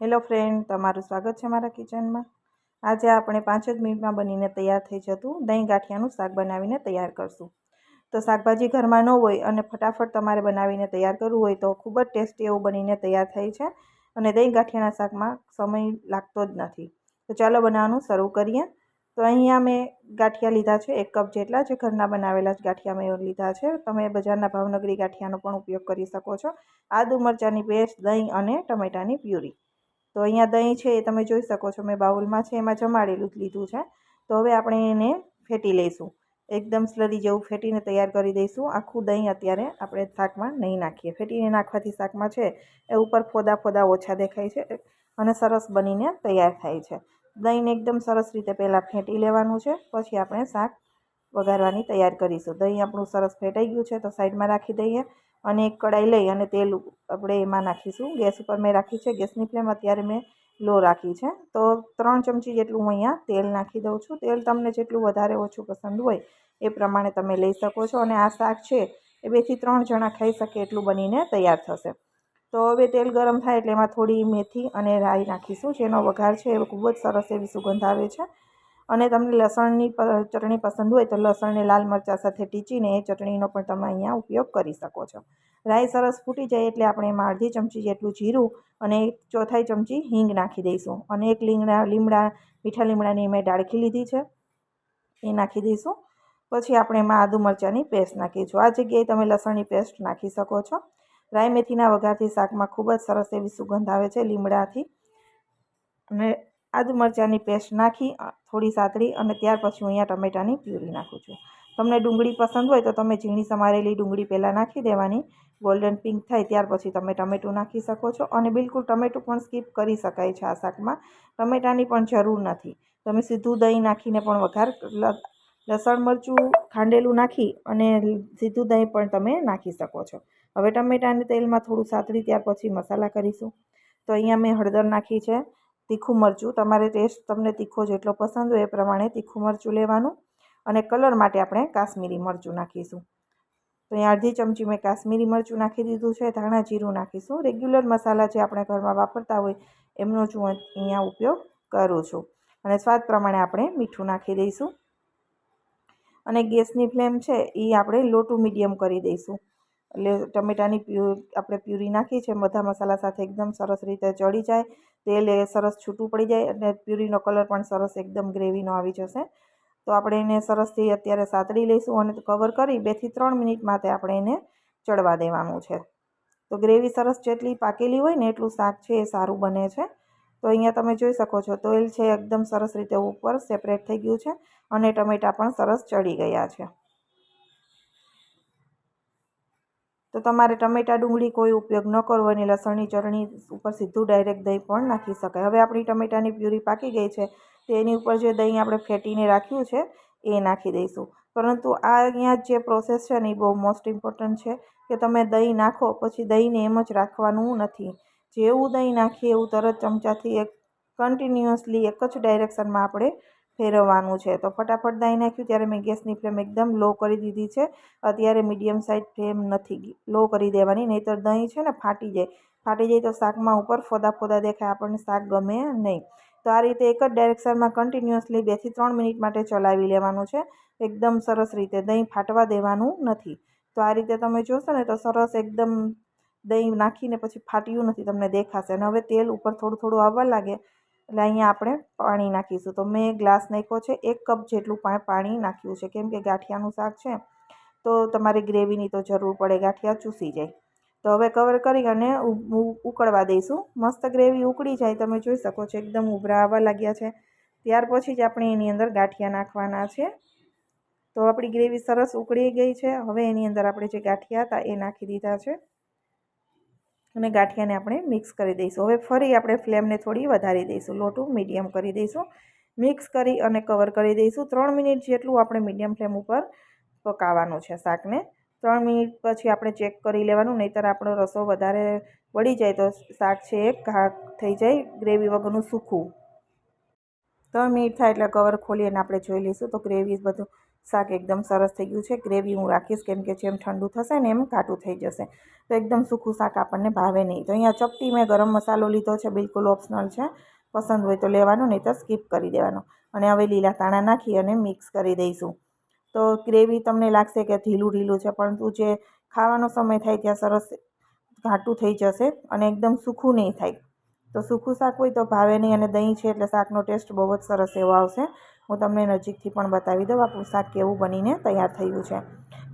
Hello friend, તમારું સ્વાગત છે મારા કિચનમાં. આજે આપણે પાંચ જ મિનિટમાં બનીને તૈયાર થઈ જતું દહીં ગાંઠિયાનું શાક બનાવીને તૈયાર કરશું. તો શાકભાજી ઘરમાં ન હોય અને ફટાફટ તમારે બનાવીને તૈયાર કરવું હોય તો ખૂબ જ ટેસ્ટી એવું બનીને તૈયાર થાય છે અને દહીં ગાંઠિયાના શાકમાં સમય લાગતો જ નથી. તો ચાલો બનાવવાનું શરૂ કરીએ. તો અહીંયા મેં ગાંઠિયા લીધા છે, એક કપ જેટલા જે ઘરના બનાવેલા જ ગાંઠિયા મેં લીધા છે. તમે બજારના ભાવનગરી ગાંઠિયાનો પણ ઉપયોગ કરી શકો છો. આદુ મરચાંની પેસ્ટ, દહીં અને ટમેટાની પ્યુરી. તો અહીંયા દહીં છે એ તમે જોઈ શકો છો, મેં બાઉલમાં છે, એમાં જમાડેલું જ લીધું છે. તો હવે આપણે એને ફેટી લઈશું. એકદમ સ્લરી જેવું ફેટીને તૈયાર કરી દઈશું. આખું દહીં અત્યારે આપણે શાકમાં નહીં નાખીએ. ફેટીને નાખવાથી શાકમાં છે એ ઉપર ફોદા ફોદા ઓછા દેખાય છે અને સરસ બનીને તૈયાર થાય છે. દહીંને એકદમ સરસ રીતે પહેલાં ફેંટી લેવાનું છે, પછી આપણે શાક વઘારવાની તૈયાર કરીશું. દહીં આપણું સરસ ફેટાઈ ગયું છે, તો સાઈડમાં રાખી દઈએ. અને એક કડાઈ લઈ અને તેલ આપણે એમાં નાખીશું. ગેસ ઉપર મેં રાખી છે ગેસની ફ્લેમ અત્યારે મેં લો રાખી છે. તો ત્રણ ચમચી જેટલું હું અહીંયા તેલ નાખી દઉં છું. તેલ તમને જેટલું વધારે ઓછું પસંદ હોય એ પ્રમાણે તમે લઈ શકો છો. અને આ શાક છે એ બેથી ત્રણ જણા ખાઈ શકે એટલું બનીને તૈયાર થશે. તો હવે તેલ ગરમ થાય એટલે એમાં થોડી મેથી અને રાઈ નાખીશું. જેનો વઘાર છે એ ખૂબ જ સરસ એવી સુગંધ આવે છે. અને તમને લસણની ચટણી પસંદ હોય તો લસણને લાલ મરચાં સાથે ટીચીને એ ચટણીનો પણ તમે અહીંયા ઉપયોગ કરી શકો છો. રાઈ સરસ ફૂટી જાય એટલે આપણે એમાં અડધી ચમચી જેટલું જીરું અને એક ચોથાઈ ચમચી હિંગ નાખી દઈશું. અને એક લીમડા લીમડા, મીઠા લીમડાની મેં ડાળખી લીધી છે. એ નાખી દઈશું. પછી આપણે એમાં આદુ મરચાંની પેસ્ટ નાખીશું. આ જગ્યાએ તમે લસણની પેસ્ટ નાખી શકો છો. રાઈ મેથીના વઘારથી શાકમાં ખૂબ જ સરસ એવી સુગંધ આવે છે લીમડાથી. અને આદુ મરચાંની પેસ્ટ નાખી થોડી સાતળી અને ત્યાર પછી હું અહીંયા ટમેટાની પ્યુરી નાખું છું. તમને ડુંગળી પસંદ હોય તો તમે ઝીણી સમારેલી ડુંગળી પહેલાં નાખી દેવાની. ગોલ્ડન પિંક થાય ત્યાર પછી તમે ટમેટું નાખી શકો છો અને બિલકુલ ટમેટું પણ સ્કીપ કરી શકાય છે આ શાકમાં. ટમેટાની પણ જરૂર નથી. તમે સીધું દહીં નાખીને પણ વઘાર લસણ મરચું ખાંડેલું નાખી અને સીધું દહીં પણ તમે નાખી શકો છો. હવે ટમેટાને તેલમાં થોડું સાતળી ત્યાર પછી મસાલા કરીશું. તો અહીંયા મેં હળદર નાખી છે, તીખું મરચું. તમારે ટેસ્ટ તમને તીખો જેટલો પસંદ હોય એ પ્રમાણે તીખું મરચું લેવાનું. અને કલર માટે આપણે કાશ્મીરી મરચું નાખીશું. તો અહીંયા અડધી ચમચી મેં કાશ્મીરી મરચું નાખી દીધું છે, ધાણા જીરું નાખીશું. રેગ્યુલર મસાલા જે આપણે ઘરમાં વાપરતા હોય એમનો જ હું અહીંયા ઉપયોગ કરું છું. અને સ્વાદ પ્રમાણે આપણે મીઠું નાખી દઈશું. અને ગેસની ફ્લેમ છે એ આપણે લો ટુ મીડિયમ કરી દઈશું. એટલે ટમેટાની પ્યુ, આપણે પ્યુરી નાખી છે બધા મસાલા સાથે એકદમ સરસ રીતે ચડી જાય. તેલ એ સરસ છૂટું પડી જાય અને પ્યુરીનો કલર પણ સરસ એકદમ ગ્રેવીનો આવી જશે. તો આપણે એને સરસથી અત્યારે સાતડી લઈશું અને કવર કરી બેથી ત્રણ મિનિટ માટે આપણે એને ચડવા દેવાનું છે. તો ગ્રેવી સરસ જેટલી પાકેલી હોય ને એટલું શાક છે એ સારું બને છે. તો અહીંયા તમે જોઈ શકો છો તેલ છે એકદમ સરસ રીતે ઉપર સેપરેટ થઈ ગયું છે અને ટમેટાં પણ સરસ ચડી ગયા છે. તો તમારે ટમેટા ડુંગળી કોઈ ઉપયોગ ન કરવો અને લસણની ચટણી ઉપર સીધું ડાયરેક્ટ દહીં પણ નાખી શકાય. હવે આપણી ટમેટાની પ્યુરી પાકી ગઈ છે. તો એની ઉપર જે દહીં આપણે ફેટીને રાખ્યું છે, એ નાખી દઈશું. પરંતુ આ અહીંયા જે પ્રોસેસ છે ને, એ બહુ મોસ્ટ ઇમ્પોર્ટન્ટ છે કે તમે દહીં નાખો, પછી દહીંને એમ જ રાખવાનું નથી. જેવું દહીં નાખીએ, એવું તરત ચમચાથી એક કન્ટિન્યુઅસલી એક જ ડાયરેક્શનમાં આપણે ફેરવવાનું છે. તો ફટાફટ દહીં નાખ્યું, ત્યારે મેં ગેસની ફ્લેમ એકદમ લો કરી દીધી છે. અત્યારે મીડિયમ સાઇઝ ફ્લેમ નથી લો કરી દેવાની, નહીંતર દહીં છે ને, ફાટી જાય. ફાટી જાય તો શાકમાં ઉપર ફોદા ફોદા દેખાય, આપણને શાક ગમે નહીં. તો આ રીતે એક જ ડાયરેક્શનમાં કન્ટિન્યુઅસલી બેથી ત્રણ મિનિટ માટે ચલાવી લેવાનું છે. એકદમ સરસ રીતે દહીં ફાટવા દેવાનું નથી. તો આ રીતે તમે જોશો ને તો સરસ એકદમ દહીં નાખીને પછી ફાટ્યું નથી, તમને દેખાશે. અને હવે તેલ ઉપર થોડું થોડું આવવા લાગે એટલે અહીંયા આપણે પાણી નાખીશું. તો મેં ગ્લાસ નાખ્યો છે, એક કપ જેટલું પાણી નાખ્યું છે. કેમ કે ગાંઠિયાનું શાક છે, તો તમારે ગ્રેવીની તો જરૂર પડે, ગાંઠિયા ચૂસી જાય. તો હવે કવર કરી અને ઉકળવા દઈશું. મસ્ત ગ્રેવી ઉકળી જાય તમે જોઈ શકો છો, એકદમ ઉભરા આવવા લાગ્યા છે. ત્યાર પછી જ આપણે એની અંદર ગાંઠિયા નાખવાના છે. તો આપણી ગ્રેવી સરસ ઉકળી ગઈ છે. હવે એની અંદર આપણે જે ગાંઠિયા હતા એ નાખી દીધા છે. અને ગાંઠિયાને આપણે મિક્સ કરી દઈશું. હવે ફરી આપણે ફ્લેમને થોડી વધારી દઈશું. લોટું મીડિયમ કરી દઈશું. મિક્સ કરી અને કવર કરી દઈશું. ત્રણ મિનિટ જેટલું આપણે મીડિયમ ફ્લેમ ઉપર પકાવવાનું છે શાકને. ત્રણ મિનિટ પછી આપણે ચેક કરી લેવાનું, નહીંતર આપણો રસો વધારે વળી જાય તો શાક છે એ ઘાટ થઈ જાય, ગ્રેવી વગરનું સૂકું. ત્રણ મિનિટ થાય એટલે કવર ખોલી અને આપણે જોઈ લઈશું. તો ગ્રેવી બધું, શાક એકદમ સરસ થઈ ગયું છે. ગ્રેવી હું રાખીશ કેમ કે જેમ ઠંડુ થશે ને એમ ઘાટું થઈ જશે. તો એકદમ સૂકું શાક આપણને ભાવે નહીં. તો અહીંયા ચપટી મેં ગરમ મસાલો લીધો છે, બિલકુલ ઓપ્શનલ છે. પસંદ હોય તો લેવાનું નહીં તો સ્કીપ કરી દેવાનો. અને હવે લીલા તાણા નાખી અને મિક્સ કરી દઈશું. તો ગ્રેવી તમને લાગશે કે ઢીલું ઢીલું છે, પરંતુ જે ખાવાનો સમય થાય ત્યાં સરસ ઘાટું થઈ જશે અને એકદમ સૂખું નહીં થાય. તો સૂખું શાક હોય તો ભાવે નહીં અને દહીં છે એટલે શાકનો ટેસ્ટ બહુ જ સરસ એવો આવશે. હું તમને નજીકથી પણ બતાવી દઉં આપણું શાક કેવું બનીને તૈયાર થયું છે.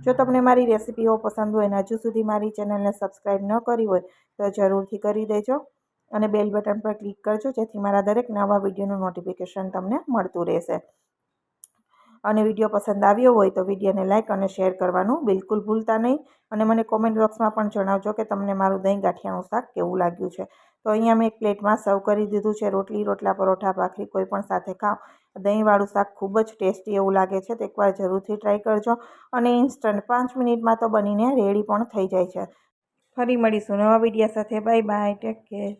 જો તમને મારી રેસીપીઓ પસંદ હોય અને હજુ સુધી મારી ચેનલને સબસ્ક્રાઈબ ન કરી હોય, તો જરૂરથી કરી દેજો અને બેલ બટન પર ક્લિક કરજો જેથી મારા દરેક નવા વિડીયોનું નોટિફિકેશન તમને મળતું રહેશે. અને વીડિયો પસંદ આવ્યો હોય તો વિડીયોને લાઇક અને શેર કરવાનું બિલકુલ ભૂલતા નહીં. અને મને કોમેન્ટ બોક્સમાં પણ જણાવજો કે તમને મારું દહીં ગાંઠિયાનું શાક કેવું લાગ્યું છે. તો અહીંયા મેં એક પ્લેટમાં સર્વ કરી દીધું છે. રોટલી, રોટલા, પરોઠા, ભાખરી કોઈ પણ સાથે ખાઓ. દહીંવાળું શાક ખૂબ જ ટેસ્ટી એવું લાગે છે. તો એકવાર જરૂરથી ટ્રાય કરજો. અને ઇન્સ્ટન્ટ પાંચ મિનિટમાં તો બનીને રેડી પણ થઈ જાય છે. ફરી મળીશું નવા વિડીયા સાથે. Bye bye. Take care.